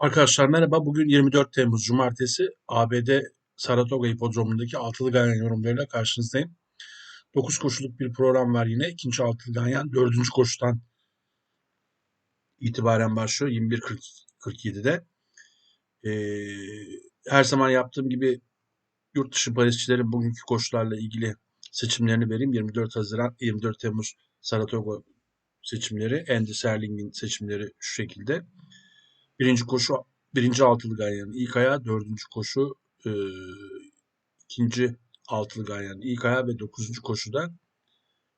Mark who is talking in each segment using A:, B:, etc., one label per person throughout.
A: Arkadaşlar merhaba. Bugün 24 Temmuz Cumartesi ABD Saratoga Hipodromu'ndaki altılı ganyan yorumlarıyla karşınızdayım. 9 koşuluk bir program var yine. İkinci altılı ganyan 4. koşudan itibaren başlıyor 21.47'de. Ee, her zaman yaptığım gibi yurt dışı bahisçilerin bugünkü koşularla ilgili seçimlerini vereyim. 24 Haziran, 24 Temmuz Saratoga seçimleri, Andy Serling'in seçimleri şu şekilde. Birinci koşu birinci altılı ganyanın ilk ayağı, dördüncü koşu e, ikinci altılı ganyanın ilk ayağı ve dokuzuncu koşuda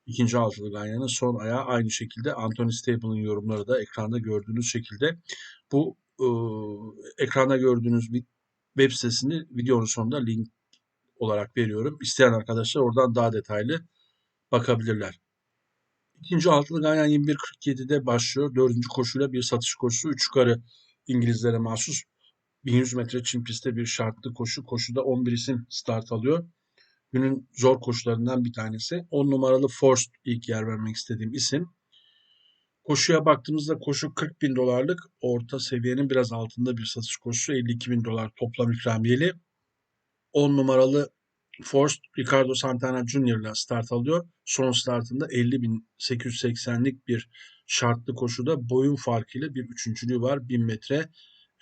A: ikinci altılı ganyanın son ayağı aynı şekilde Anthony Stable'ın yorumları da ekranda gördüğünüz şekilde. Bu e, ekranda gördüğünüz bir web sitesini videonun sonunda link olarak veriyorum. İsteyen arkadaşlar oradan daha detaylı bakabilirler. İkinci altılı ganyan 21.47'de başlıyor. Dördüncü koşuyla bir satış koşusu. Üç yukarı İngilizlere mahsus 1100 metre çim pistte bir şartlı koşu. Koşuda 11 isim start alıyor. Günün zor koşularından bir tanesi. 10 numaralı Forced ilk yer vermek istediğim isim. Koşuya baktığımızda koşu 40 bin dolarlık orta seviyenin biraz altında bir satış koşusu. 52 bin dolar toplam ikramiyeli. 10 numaralı Forced Ricardo Santana Jr. ile start alıyor. Son startında 50.880'lik bir şartlı koşuda boyun farkıyla bir üçüncülüğü var. 1000 metre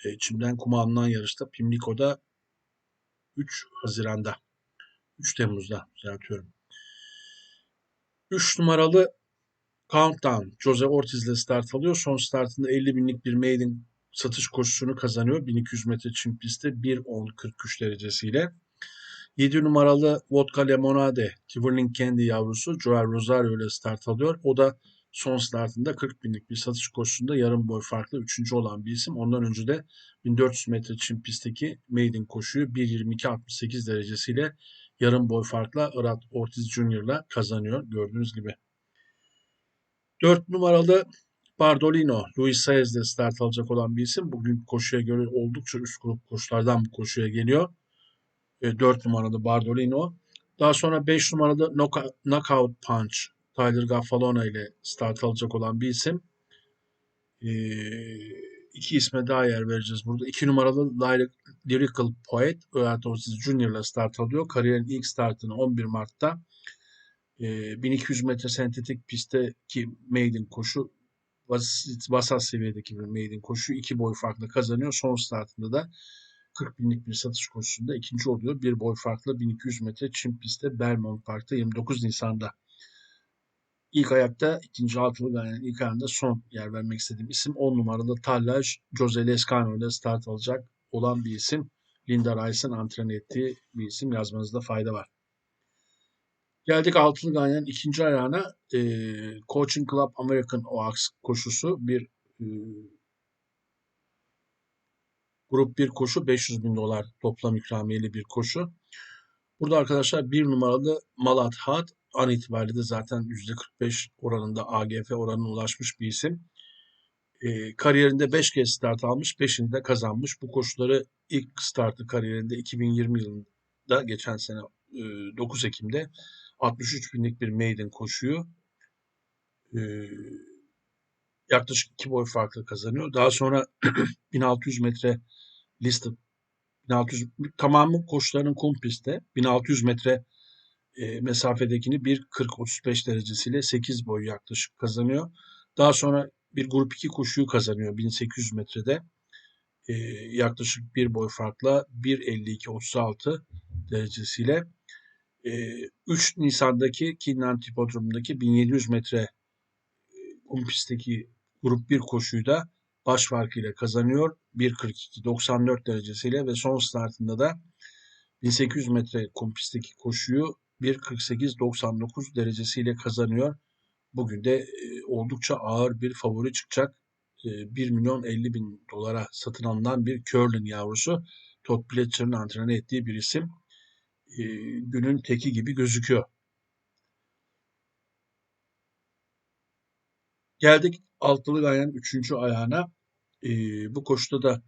A: e, çimden kuma alınan yarışta Pimlico'da 3 Haziran'da 3 Temmuz'da düzeltiyorum. 3 numaralı Countdown Jose Ortiz ile start alıyor. Son startında 50 binlik bir maiden satış koşusunu kazanıyor. 1200 metre çim pistte 1.10.43 derecesiyle. 7 numaralı Vodka Lemonade Tiverling Candy yavrusu Joel Rosario ile start alıyor. O da son startında 40 binlik bir satış koşusunda yarım boy farklı 3. olan bir isim. Ondan önce de 1400 metre çim pistteki maiden koşuyu 1.22.68 derecesiyle yarım boy farkla Irat Ortiz ile kazanıyor gördüğünüz gibi. 4 numaralı Bardolino, Luis Saez'de start alacak olan bir isim. Bugün koşuya göre oldukça üst grup koşulardan bu koşuya geliyor. 4 e, numaralı Bardolino. Daha sonra 5 numaralı Knockout Punch Tyler Gaffalona ile start alacak olan bir isim. E, iki isme daha yer vereceğiz burada. 2 numaralı Lyrical Poet Öğret Junior ile start alıyor. Kariyerin ilk startını 11 Mart'ta 1200 metre sentetik pistteki maiden koşu vasat seviyedeki bir maiden koşu iki boy farklı kazanıyor. Son startında da 40 binlik bir satış koşusunda ikinci oluyor. Bir boy farklı 1200 metre çim pistte Belmont Park'ta 29 Nisan'da. İlk ayakta ikinci altılı yani ilk ayağında son yer vermek istediğim isim 10 numaralı Tallaj Jose Lescano ile start alacak olan bir isim. Linda Rice'ın antren ettiği bir isim yazmanızda fayda var. Geldik altılı ganyanın ikinci ayağına. E, Coaching Club American Oaks koşusu bir e, Grup 1 koşu 500 bin dolar toplam ikramiyeli bir koşu. Burada arkadaşlar bir numaralı Malat Hat an itibariyle de zaten %45 oranında AGF oranına ulaşmış bir isim. E, kariyerinde 5 kez start almış, 5'ini de kazanmış. Bu koşuları ilk startı kariyerinde 2020 yılında geçen sene e, 9 Ekim'de 63 binlik bir maiden koşuyu e, yaklaşık 2 boy farklı kazanıyor. Daha sonra 1600 metre listed 1600 tamamı koşuların kum pistte 1600 metre e, mesafedekini 1.40-35 derecesiyle 8 boy yaklaşık kazanıyor. Daha sonra bir grup 2 koşuyu kazanıyor 1800 metrede. E, yaklaşık bir boy farkla 1.52-36 derecesiyle. E, 3 Nisan'daki Kinland Hipodromu'ndaki 1700 metre e, kum pistteki grup 1 koşuyu da baş farkıyla kazanıyor. 1.42-94 derecesiyle ve son startında da 1800 metre kum pistteki koşuyu 1.48-99 derecesiyle kazanıyor. Bugün de e, oldukça ağır bir favori çıkacak. E, 1 milyon 50 bin dolara satın alınan bir curling yavrusu. Todd Pletcher'ın antrenör ettiği bir isim. E, günün teki gibi gözüküyor. Geldik altılı gayanın üçüncü ayağına. E, bu koşuda da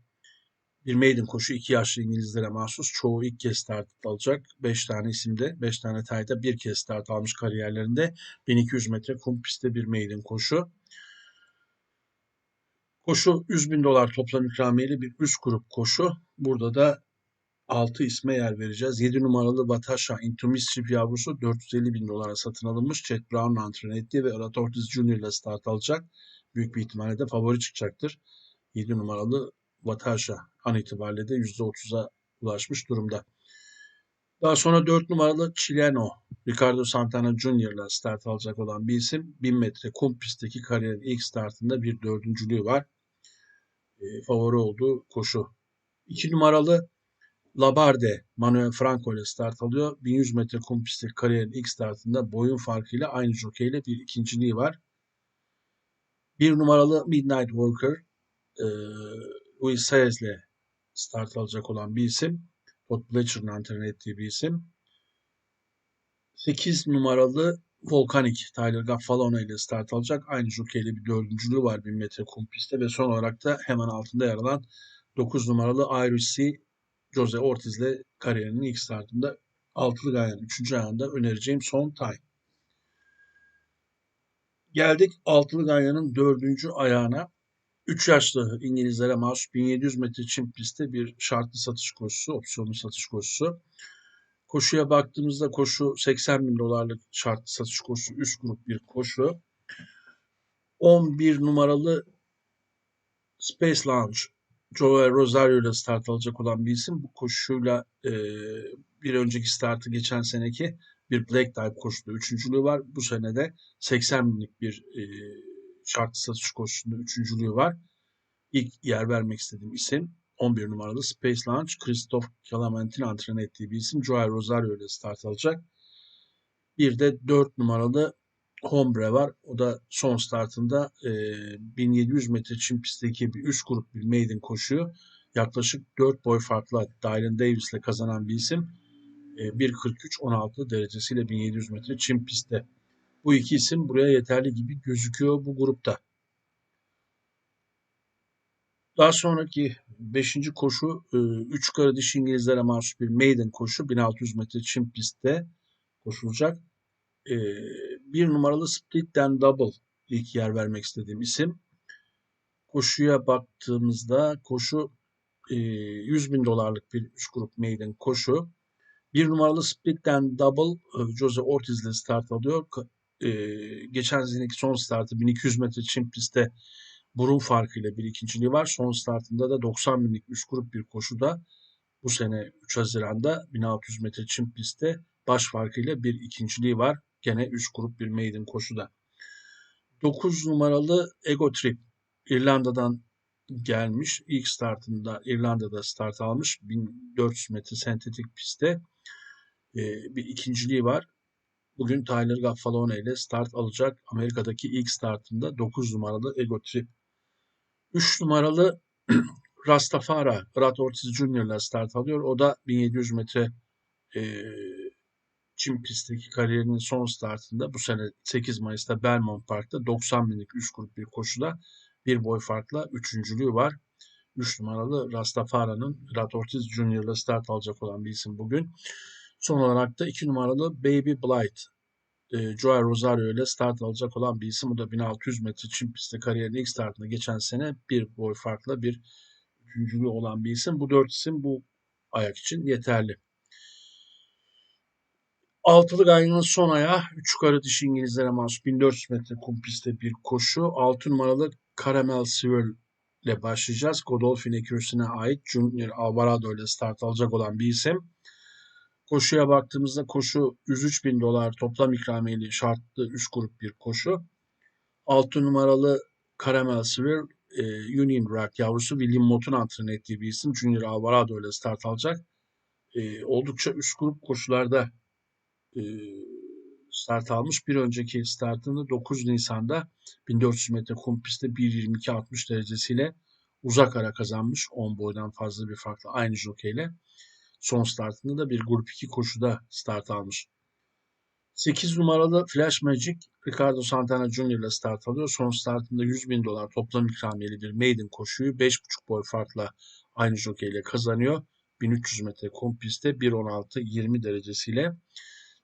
A: bir maiden koşu iki yaşlı İngilizlere mahsus. Çoğu ilk kez start alacak. Beş tane isimde, beş tane tayda bir kez start almış kariyerlerinde. 1200 metre kum pistte bir maiden koşu. Koşu 100 bin dolar toplam ikramiyeli bir üst grup koşu. Burada da 6 isme yer vereceğiz. 7 numaralı Batasha Into Mischief yavrusu 450 bin dolara satın alınmış. Chet Brown antren etti ve Arat Ortiz Jr. ile start alacak. Büyük bir ihtimalle de favori çıkacaktır. 7 numaralı Batasha an itibariyle de %30'a ulaşmış durumda. Daha sonra 4 numaralı Chileno, Ricardo Santana Jr. ile start alacak olan bir isim. 1000 metre kum pistteki kariyerin ilk startında bir dördüncülüğü var. E, favori olduğu koşu. 2 numaralı Labarde, Manuel Franco ile start alıyor. 1100 metre kum pistteki kariyerin ilk startında boyun farkıyla aynı jokeyle bir ikinciliği var. 1 numaralı Midnight Worker, e, Luis Saez ile start alacak olan bir isim. Todd Bletcher'ın antrenör ettiği bir isim. 8 numaralı Volcanic Tyler Gaffalone ile start alacak. Aynı jokeyle bir dördüncülüğü var 1000 metre kum pistte ve son olarak da hemen altında yer alan 9 numaralı Irish Jose Ortiz ile kariyerinin ilk startında altılı gayanın 3. ayağında önereceğim son time. Geldik altılı gayanın 4. ayağına. 3 yaşlı İngilizlere mahsus 1700 metre çim pistte bir şartlı satış koşusu, opsiyonlu satış koşusu. Koşuya baktığımızda koşu 80 bin dolarlık şartlı satış koşusu, üst grup bir koşu. 11 numaralı Space Lounge, Joe Rosario ile start alacak olan bir isim. Bu koşuyla e, bir önceki startı geçen seneki bir Black Type koşuda üçüncülüğü var. Bu sene de 80 binlik bir e, şartlı satış koşusunda üçüncülüğü var. İlk yer vermek istediğim isim 11 numaralı Space Launch, Christoph Calamantin antren ettiği bir isim. Joel Rosario ile start alacak. Bir de 4 numaralı Hombre var. O da son startında e, 1700 metre çim pistteki bir üst grup bir maiden koşuyor. Yaklaşık 4 boy farklı Dylan Davis ile kazanan bir isim. E, 1.43-16 derecesiyle 1700 metre çim pistte. Bu iki isim buraya yeterli gibi gözüküyor bu grupta. Daha sonraki 5. koşu 3 e, yukarı dişi İngilizlere mahsus bir maiden koşu 1600 metre çim pistte koşulacak. E, bir numaralı Split and Double ilk yer vermek istediğim isim. Koşuya baktığımızda koşu 100 e, bin dolarlık bir 3 grup maiden koşu. Bir numaralı Split and Double Jose Ortiz ile start alıyor. Geçen seneki son startı 1200 metre çim pistte burun farkıyla bir ikinciliği var. Son startında da 90 binlik üst grup bir koşuda bu sene 3 Haziran'da 1600 metre çim pistte baş farkıyla bir ikinciliği var. Gene 3 grup bir maiden koşuda. 9 numaralı Ego Trip İrlanda'dan gelmiş. İlk startında İrlanda'da start almış. 1400 metre sentetik pistte ee, bir ikinciliği var. Bugün Tyler Gaffalone ile start alacak. Amerika'daki ilk startında 9 numaralı Ego Trip 3 numaralı Rastafara, Brad Ortiz Jr. ile start alıyor. O da 1700 metre e, çim pistteki kariyerinin son startında bu sene 8 Mayıs'ta Belmont Park'ta 90 binlik 3 grup bir koşuda bir boy farkla üçüncülüğü var. 3 numaralı Rastafara'nın Brad Ortiz Jr. ile start alacak olan bir isim bugün. Son olarak da 2 numaralı Baby Blight e, Joel Rosario ile start alacak olan bir isim. O da 1600 metre çim pistte kariyerin ilk startında geçen sene bir boy farkla bir üçüncülüğü olan bir isim. Bu dört isim bu ayak için yeterli. Altılı gayrının son ayağı 3 yukarı dişi İngilizlere mahsus 1400 metre kum pistte bir koşu. 6 numaralı Caramel Swirl ile başlayacağız. Godolphin ekürüsüne ait Junior Alvarado ile start alacak olan bir isim. Koşuya baktığımızda koşu 103 bin dolar toplam ikramiyeli şartlı 3 grup bir koşu. 6 numaralı Caramel Swirl e, Union Rock yavrusu William Mott'un antrenör ettiği bir isim. Junior Alvarado ile start alacak. E, oldukça üst grup koşularda e, start almış. Bir önceki startını 9 Nisan'da 1400 metre kum pistte 1.22.60 derecesiyle uzak ara kazanmış. 10 boydan fazla bir farklı aynı jokeyle. Son startında da bir grup 2 koşuda start almış. 8 numaralı Flash Magic Ricardo Santana Jr. ile start alıyor. Son startında 100 bin dolar toplam ikramiyeli bir maiden koşuyu 5,5 boy farkla aynı jokeyle kazanıyor. 1300 metre kum pistte 1.16-20 derecesiyle.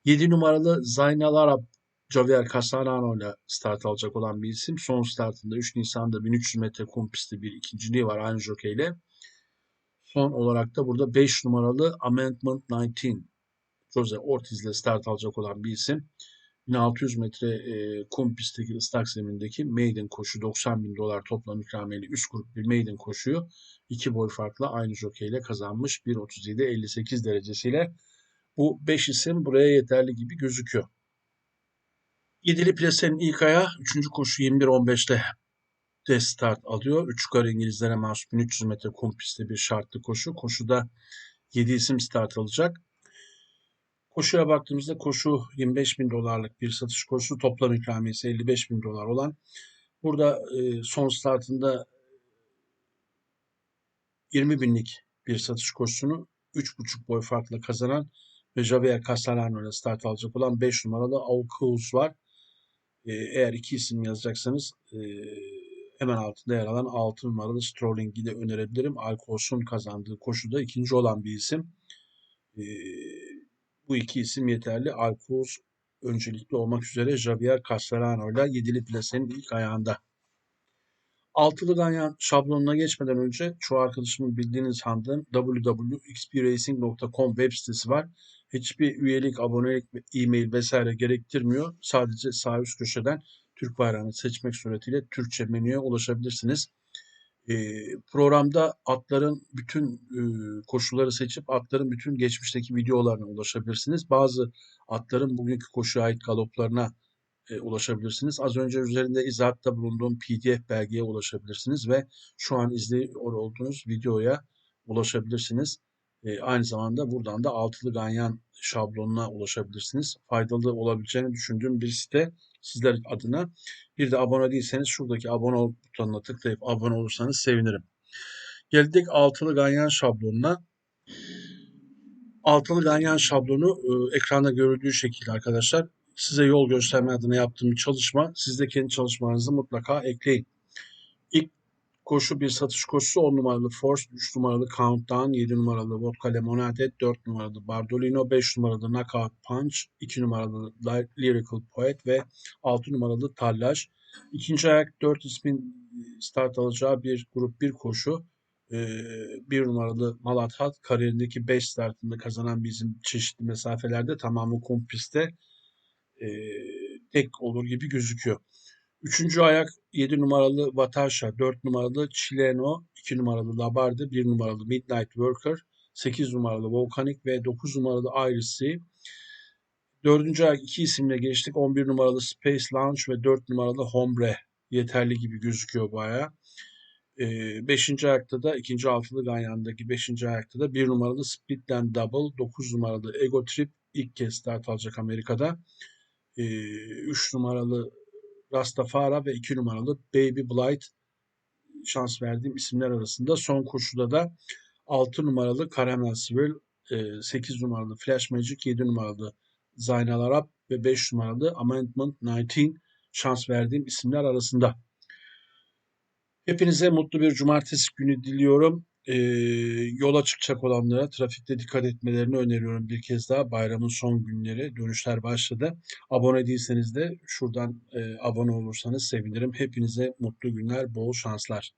A: 7 numaralı Zaynal Arap Javier Castellano ile start alacak olan bir isim. Son startında 3 Nisan'da 1300 metre kum pistte bir ikinciliği var aynı jokeyle. Son olarak da burada 5 numaralı Amendment 19 Jose Ortiz ile start alacak olan bir isim. 1600 metre e, kum pistteki ıslak zemindeki maiden koşu 90 bin dolar toplam ikramiyeli üst grup bir maiden koşuyu iki boy farklı aynı jokeyle kazanmış 1.37-58 derecesiyle. Bu 5 isim buraya yeterli gibi gözüküyor. Yedili plasenin ilk ayağı 3. koşu 21-15'te de start alıyor. 3 yukarı İngilizlere mahsus 1300 metre kum pistte bir şartlı koşu. Koşuda 7 isim start alacak. Koşuya baktığımızda koşu 25 bin dolarlık bir satış koşusu. Toplam ikramiyesi 55 bin dolar olan. Burada e, son startında 20 binlik bir satış koşusunu 3,5 boy farkla kazanan ve Javier Castellano ile start alacak olan 5 numaralı Aukus var. E, eğer iki isim yazacaksanız e, hemen altında yer alan 6 numaralı Strolling'i de önerebilirim. Alkos'un kazandığı koşuda ikinci olan bir isim. E, bu iki isim yeterli. Alkos öncelikli olmak üzere Javier Castellano ile yedili plasenin ilk ayağında. Altılı ganyan şablonuna geçmeden önce çoğu arkadaşımın bildiğiniz handın www.xpracing.com web sitesi var. Hiçbir üyelik, abonelik, e-mail vesaire gerektirmiyor. Sadece sağ üst köşeden Türk bayrağını seçmek suretiyle Türkçe menüye ulaşabilirsiniz. E, programda atların bütün e, koşulları seçip atların bütün geçmişteki videolarına ulaşabilirsiniz. Bazı atların bugünkü koşuya ait galoplarına e, ulaşabilirsiniz. Az önce üzerinde izahatta bulunduğum PDF belgeye ulaşabilirsiniz ve şu an izliyor olduğunuz videoya ulaşabilirsiniz. E, aynı zamanda buradan da altılı ganyan şablonuna ulaşabilirsiniz. Faydalı olabileceğini düşündüğüm bir site sizler adına. Bir de abone değilseniz şuradaki abone ol butonuna tıklayıp abone olursanız sevinirim. Geldik altılı ganyan şablonuna. Altılı ganyan şablonu e, ekranda görüldüğü şekilde arkadaşlar size yol gösterme adına yaptığım çalışma. Siz de kendi çalışmalarınızı mutlaka ekleyin. Koşu bir satış koşusu 10 numaralı Force, 3 numaralı Countdown, 7 numaralı Vodka Lemonade, 4 numaralı Bardolino, 5 numaralı Knockout Punch, 2 numaralı Lyrical Poet ve 6 numaralı Tallaj. İkinci ayak 4 ismin start alacağı bir grup bir koşu. Bir numaralı Malathat kariyerindeki 5 startında kazanan bizim çeşitli mesafelerde tamamı kum pistte tek olur gibi gözüküyor. Üçüncü ayak 7 numaralı Vatasha, 4 numaralı Chileno, 2 numaralı Labarde, 1 numaralı Midnight Worker, 8 numaralı Volcanic ve 9 numaralı Iris Sea. Dördüncü ayak iki isimle geçtik. 11 numaralı Space Launch ve 4 numaralı Hombre yeterli gibi gözüküyor baya. Ee, beşinci ayakta da ikinci altılı Ganyan'daki beşinci ayakta da bir numaralı Split Double, 9 numaralı Ego Trip ilk kez start alacak Amerika'da. Ee, 3 numaralı Rastafara ve 2 numaralı Baby Blight şans verdiğim isimler arasında. Son koşuda da 6 numaralı Caramel Swirl, 8 numaralı Flash Magic, 7 numaralı Zaynal Arap ve 5 numaralı Amendment 19 şans verdiğim isimler arasında. Hepinize mutlu bir cumartesi günü diliyorum. Ee, yola çıkacak olanlara trafikte dikkat etmelerini öneriyorum bir kez daha. Bayramın son günleri, dönüşler başladı. Abone değilseniz de şuradan e, abone olursanız sevinirim. Hepinize mutlu günler, bol şanslar.